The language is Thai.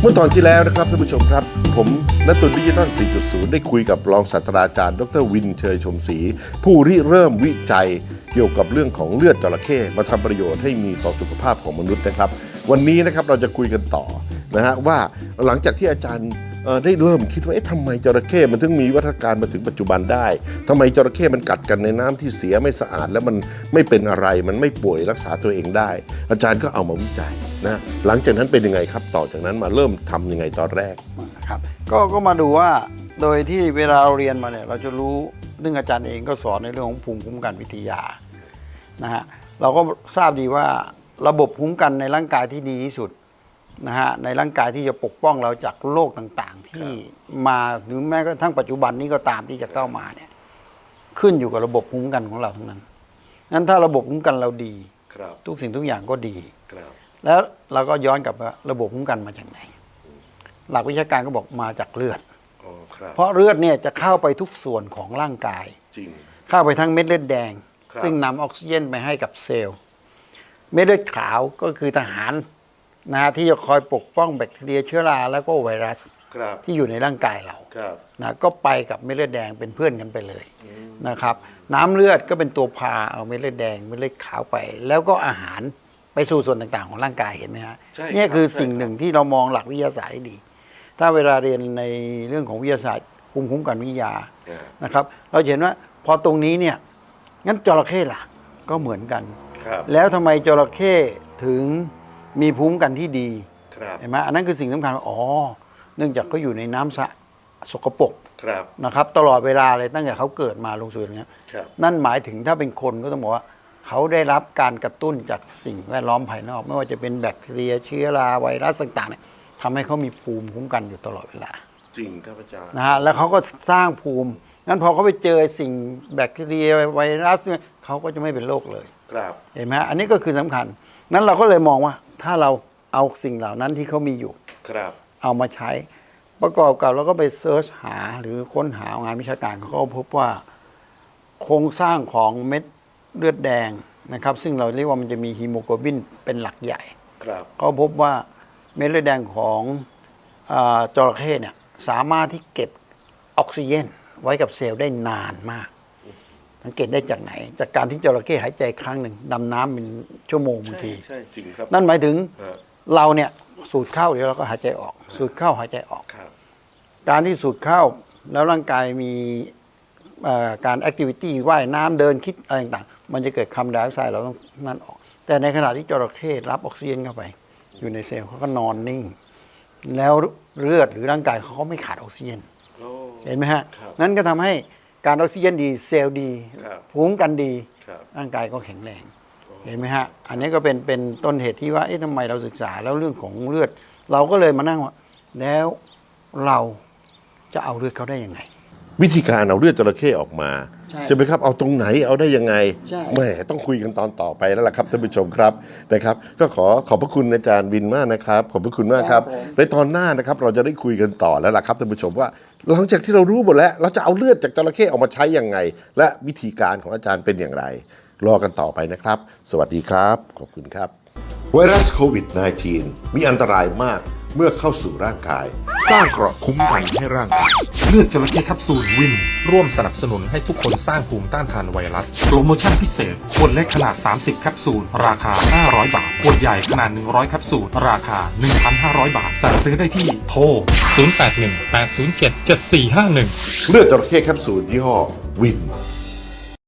เมื่อตอนที่แล้วนะครับท่านผู้ชมครับ ผมนัตุนดิจิตอล4.0 ได้คุยกับรองศาสตราจารย์ ดรวินเชยชมศรีผู้ริเริ่มวิจัยเกี่ยวกับเรื่องของเลือดจระเข้มาทำประโยชน์ให้มีต่อสุขภาพของมนุษย์นะครับ วันนี้นะครับเราจะคุยกันต่อนะฮะว่าหลังจากที่อาจารย์ ได้เริ่มคิดว่าเอ๊ะทำไมจระเข้มันถึงมีวัฒการมาถึงปัจจุบันได้ทำไมจระเข้มันกัดกันในน้ำที่เสียไม่สะอาด แล้วมันไม่เป็นอะไรมันไม่ป่วยรักษาตัวเองได้ อาจารย์ก็เอามาวิจัยนะหลังจากนั้นเป็นยังไงครับต่อจากนั้นมาเริ่มทำยังไงตอนแรกครับก็ก็มาดูว่าโดยที่เวลาเราเรียนมาเนี่ยเราจะรู้เรื่องอาจารย์เองก็สอนในเรื่องของภูมิคุ้มกันวิทยานะฮะเราก็ทราบดีว่าระบบภูมิคุ้มกันในร่างกายที่ดีที่สุด นะฮะในร่างกายที่จะปกป้องเราจากโรคต่างๆ ที่มาหรือแม้กระทั่งปัจจุบันนี้ก็ตามที่จะเข้ามาเนี่ยขึ้นอยู่กับระบบภูมิคุ้มกันของเราทั้งนั้นนั้นถ้าระบบภูมิคุ้มกันเราดีครับทุกสิ่งทุกอย่างก็ดี ครับแล้วเราก็ย้อนกลับว่าระบบภูมิคุ้มกันมาจากไหน หลักวิชาการก็บอกมาจากเลือด อ๋อครับ เพราะเลือดเนี่ยจะเข้าไปทุกส่วนของร่างกาย จริง เข้าไปทั้งเม็ดเลือดแดง ครับ ซึ่งนำออกซิเจนไปให้กับเซลล์ เม็ดเลือดขาวก็คือทหาร นะฮะที่จะคอยปกป้องแบคทีเรียเชื้อราแล้วก็ไวรัสครับที่อยู่ในร่างกายเราครับนะก็ไปกับเม็ดเลือดแดงเป็นเพื่อนกันไปเลยนะครับ น้ำเลือดก็เป็นตัวพาเอาเม็ดเลือดแดงเม็ดเลือดขาวไป แล้วก็อาหารไปสู่ส่วนต่างๆ ของร่างกายเห็นไหมฮะใช่เนี่ยรับคือใช่สิ่งรับหนึ่งที่เรามองหลักวิทยาศาสตร์ให้ดี ถ้าเวลาเรียนในเรื่องของวิทยาศาสตร์ภูมิคุ้มกันวิทยา อ่า นะครับเราจะเห็นว่าพอตรงนี้เนี่ยงั้นจระเข้ล่ะก็เหมือนกัน ครับ แล้วทำไมจระเข้ถึง มีภูมิคุ้มกันที่ดีครับเห็นไหมอันนั้นคือสิ่งสำคัญว่าอ๋อ เนื่องจากเขาอยู่ในน้ำสะสกปรกครับ นะครับ ตลอดเวลาเลยตั้งแต่เขาเกิดมาลงสู่อย่างเงี้ยครับ นั่นหมายถึงถ้าเป็นคนก็ต้องบอกว่า เขาได้รับการกระตุ้นจากสิ่งแวดล้อมภายนอก ไม่ว่าจะเป็นแบคทีเรียเชื้อราไวรัสต่างๆเนี่ยทำให้เขามีภูมิคุ้มกันอยู่ตลอดเวลา จริงครับอาจารย์นะฮะแล้วเขาก็สร้างภูมิงั้นพอเขาไปเจอสิ่งแบคทีเรียไวรัสเนี่ยเขาก็จะไม่เป็นโรคเลย ครับ เห็นไหมฮะอันนี้ก็คือสำคัญ นั้นเราก็เลยมองว่า ถ้าเราเอาสิ่งเหล่านั้นที่เขามีอยู่ ครับ เอามาใช้ ประกอบกับเราก็ไปเซิร์ชหาหรือค้นหางานวิชาการเขาก็พบว่า โครงสร้างของเม็ดเลือดแดงนะครับ ซึ่งเราเรียกว่ามันจะมีฮีโมโกลบินเป็นหลักใหญ่ ครับ ก็พบว่าเม็ดเลือดแดงของอาจระเข้เนี่ยสามารถที่เก็บออกซิเจนไว้กับเซลล์ได้นานมาก สังเกตได้จากไหน จากการที่จระเข้หายใจครั้งหนึ่งดำน้ำเป็นชั่วโมงบางใช่ทีใช่จริงครับ นั่นหมายถึงฮะเราเนี่ยสูดเข้าเดี๋ยวเราก็หายใจออก สูดเข้าหายใจออกครับการที่สูดเข้าแล้วร่างกายมีเอ่อการแอคทิวิตี้ว่ายน้ำเดินคิดอะไรต่างๆ มันจะเกิดคาร์บอนไดออกไซด์เราต้องนั่นออก แต่ในขณะที่จระเข้รับออกซิเจนเข้าไป อยู่ในเซลล์เขาก็นอนนิ่ง แล้วเลือดหรือร่างกายเขาก็ไม่ขาดออกซิเจนโอ้เห็นไหมฮะครับนั่นก็ทำให้ การออกซิเจนดี เซลล์ดี ครับภูมิคุ้มกันดี ครับร่างกายก็แข็งแรง เห็นไหมฮะ อันนี้ก็เป็นเป็นต้นเหตุที่ว่า เอ๊ะทำไมเราศึกษาแล้วเรื่องของเลือด เราก็เลยมานั่งว่าแล้วเราจะเอาเลือดเขาได้ยังไง วิธีการเอาเลือดจระเข้ออกมา ใช่ไหมครับเอาตรงไหนเอาได้ยังไงใช่ แหมต้องคุยกันตอนต่อไปแล้วล่ะครับท่านผู้ชมครับนะครับ ก็ขอขอบพระคุณอาจารย์วินมากนะครับขอบพระคุณมากครับครับผม ในตอนหน้านะครับเราจะได้คุยกันต่อแล้วล่ะครับท่านผู้ชมว่า หลังจากที่เรารู้หมดแล้ว เราจะเอาเลือดจากจระเข้ออกมาใช้ยังไง และวิธีการของอาจารย์เป็นอย่างไร รอกันต่อไปนะครับ สวัสดีครับขอบคุณครับ ไวรัสโควิด -19 มีอันตรายมากเมื่อเข้าสู่ร่างกาย สร้างเกราะคุ้มกันให้ร่างกายเลือดจระเข้แคปซูลวิน ร่วมสนับสนุนให้ทุกคนสร้างภูมิต้านทานไวรัส โปรโมชั่นพิเศษขวดเล็กขนาด 30 แคปซูล ราคา 500 บาทขวดใหญ่ขนาด 100 แคปซูล ราคา 1,500 บาท สั่งซื้อได้ที่โทร 0818077451 เลือดจระเข้แคปซูลยี่ห้อวิน